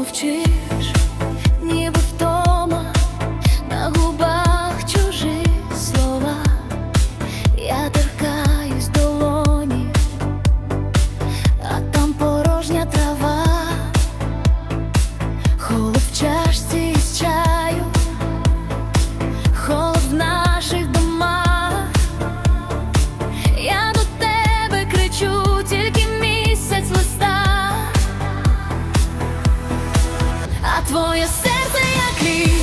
мовчи. please.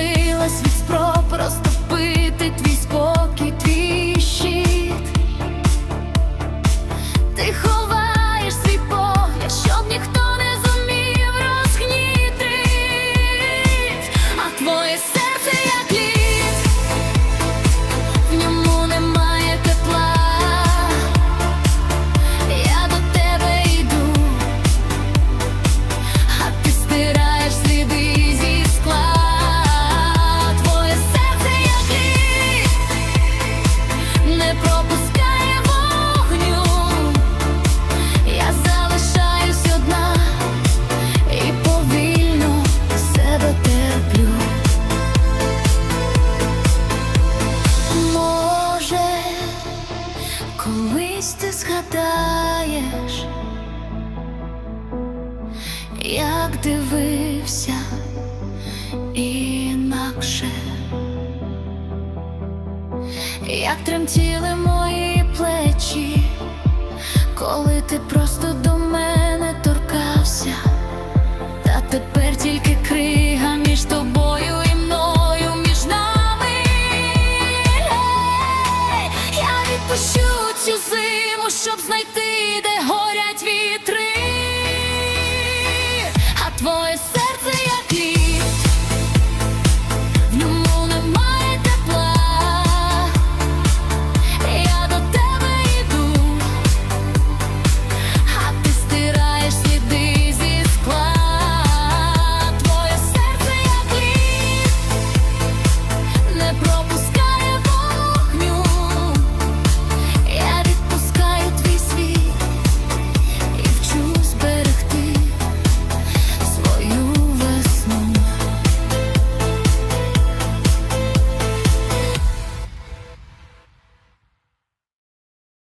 втомилась від спроб розтопити твій спокій, твій щит. Ти ховаєш свій погляд, щоб ніхто не зумів розгнітить, а твоє серце як лід колись ти згадаєш, як дивився інакше, як тремтіли мої плечі, коли ти просто думав. shops like this.